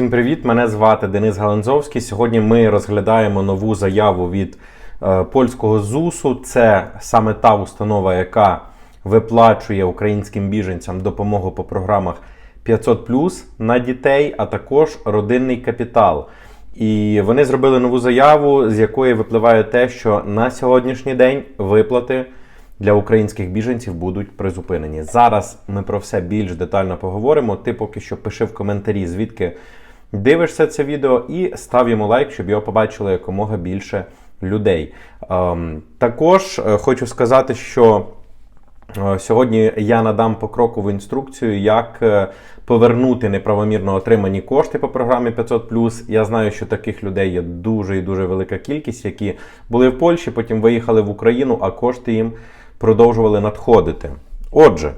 Всім привіт! Мене звати Денис Галанзовський. Сьогодні ми розглядаємо нову заяву від е, польського ЗУСу. Це саме та установа, яка виплачує українським біженцям допомогу по програмах 500 на дітей, а також родинний капітал. І вони зробили нову заяву, з якої випливає те, що на сьогоднішній день виплати для українських біженців будуть призупинені. Зараз ми про все більш детально поговоримо. Ти поки що пиши в коментарі, звідки дивишся це відео, і став йому лайк, щоб його побачило якомога більше людей. Ем, також е, хочу сказати, що. Е, Сьогодні я надам покрокову інструкцію, як е, повернути неправомірно отримані кошти по програмі 500 Я знаю, що таких людей є дуже і дуже велика кількість, які були в Польщі, потім виїхали в Україну, а кошти їм продовжували надходити. Отже,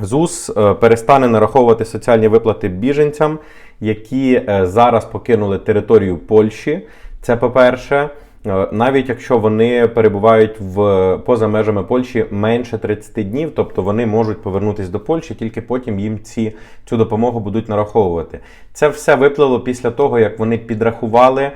ЗУС е, перестане нараховувати соціальні виплати біженцям, які зараз покинули територію Польщі. Це по-перше. Е, навіть якщо вони перебувають в поза межами Польщі менше 30 днів, тобто вони можуть повернутися до Польщі, тільки потім їм ці цю допомогу будуть нараховувати. Це все виплило після того, як вони підрахували е,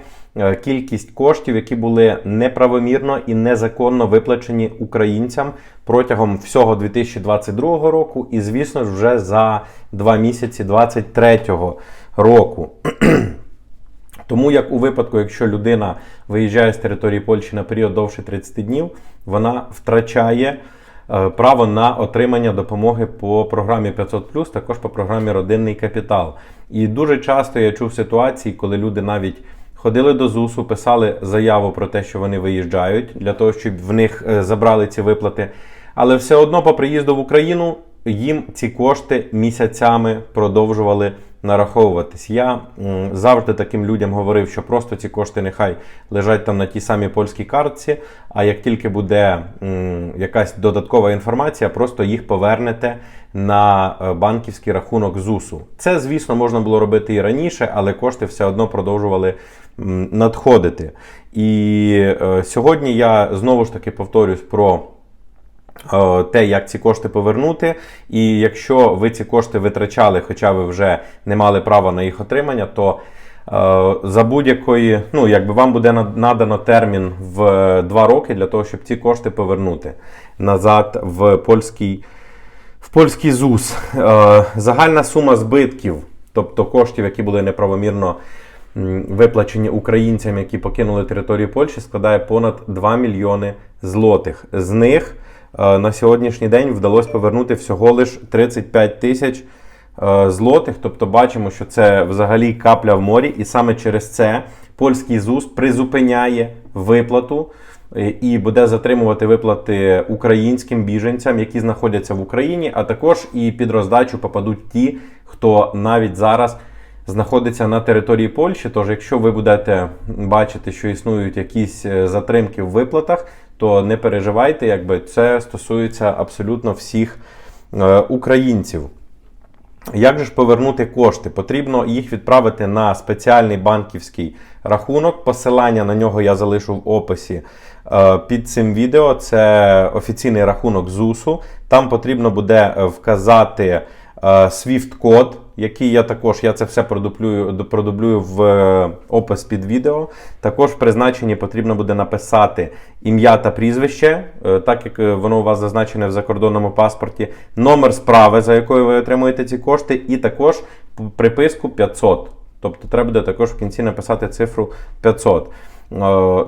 кількість коштів, які були неправомірно і незаконно виплачені українцям протягом всього 2022 року, і, звісно ж, вже за два місяці 2023 року. Тому як у випадку, якщо людина виїжджає з території Польщі на період довше 30 днів, вона втрачає е, право на отримання допомоги по програмі 500 також по програмі Родинний капітал. І дуже часто я чув ситуації, коли люди навіть ходили до ЗУСу, писали заяву про те, що вони виїжджають, для того, щоб в них е, забрали ці виплати. Але все одно по приїзду в Україну їм ці кошти місяцями продовжували нараховуватись. Я завжди таким людям говорив, що просто ці кошти нехай лежать там на тій самій польській картці, а як тільки буде якась додаткова інформація, просто їх повернете на е, банківський рахунок ЗУСу. Це, звісно, можна було робити і раніше, але кошти все одно продовжували надходити. І е, сьогодні я знову ж таки повторюсь про. Е, те, як ці кошти повернути, і якщо ви ці кошти витрачали, хоча ви вже не мали права на їх отримання, то е, за будь-якої, ну якби вам буде надано термін в 2 роки для того, щоб ці кошти повернути назад в польський в польський ЗУС. Е, загальна сума збитків, тобто коштів, які були неправомірно виплачені українцям, які покинули територію Польщі, складає понад 2 мільйони злотих. З них Е, на сьогоднішній день вдалося повернути всього лиш 35 тисяч е, злотих. Тобто бачимо, що це взагалі капля в морі, і саме через це польський ЗУС призупиняє виплату. Е, і буде затримувати виплати українським біженцям, які знаходяться в Україні, а також і під роздачу попадуть ті, хто навіть зараз знаходиться на території Польщі. Тож, якщо ви будете бачити, що існують якісь затримки в виплатах, то не переживайте, якби це стосується абсолютно всіх е, українців. Як же ж повернути кошти? Потрібно їх відправити на спеціальний банківський рахунок. Посилання на нього я залишу в описі е, під цим відео. Це офіційний рахунок ЗУСу. Там потрібно буде вказати SWIFT-код який я також я це все продублюю, продублюю в е, опис під відео. Також в призначенні потрібно буде написати ім'я та прізвище, е, так як е, воно у вас зазначене в закордонному паспорті, номер справи, за якою ви отримуєте ці кошти, і також приписку 500. Тобто треба буде також в кінці написати цифру 500.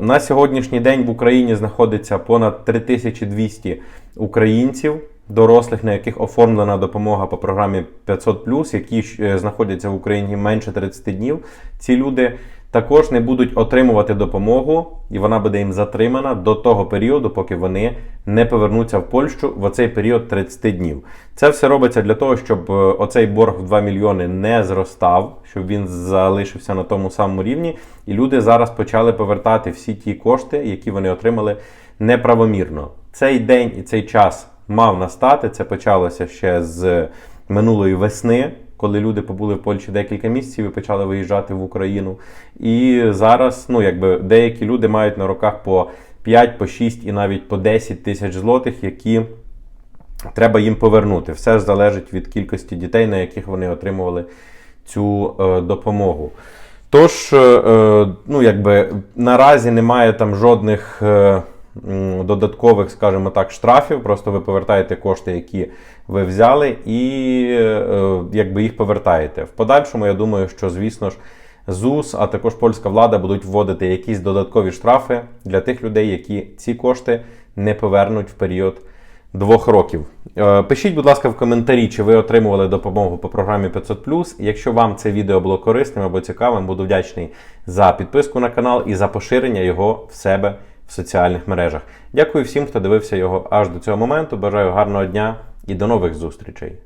На сьогоднішній день в Україні знаходиться понад 3200 українців дорослих, на яких оформлена допомога по програмі 500 які е, знаходяться в Україні менше 30 днів. Ці люди також не будуть отримувати допомогу, і вона буде їм затримана до того періоду, поки вони не повернуться в Польщу в оцей період 30 днів. Це все робиться для того, щоб е, оцей борг в 2 мільйони не зростав, щоб він залишився на тому самому рівні. І люди зараз почали повертати всі ті кошти, які вони отримали неправомірно. Цей день і цей час мав настати. Це почалося ще з минулої весни, коли люди побули в Польщі декілька місяців і почали виїжджати в Україну. І зараз, ну якби деякі люди мають на руках по 5, по 6 і навіть по 10 тисяч злотих, які треба їм повернути. Все залежить від кількості дітей, на яких вони отримували цю е, допомогу. Тож, е, е, ну, якби наразі немає там жодних е, додаткових, скажімо так, штрафів. Просто ви повертаєте кошти, які ви взяли, і е, якби їх повертаєте. В подальшому, я думаю, що, звісно ж, ЗУС, а також польська влада будуть вводити якісь додаткові штрафи для тих людей, які ці кошти не повернуть в період двох років. Е, Пишіть, будь ласка, в коментарі, чи ви отримували допомогу по програмі 500+. Якщо вам це відео було корисним або цікавим, буду вдячний за підписку на канал і за поширення його в себе в соціальних мережах. Дякую всім, хто дивився його аж до цього моменту. Бажаю гарного дня і до нових зустрічей.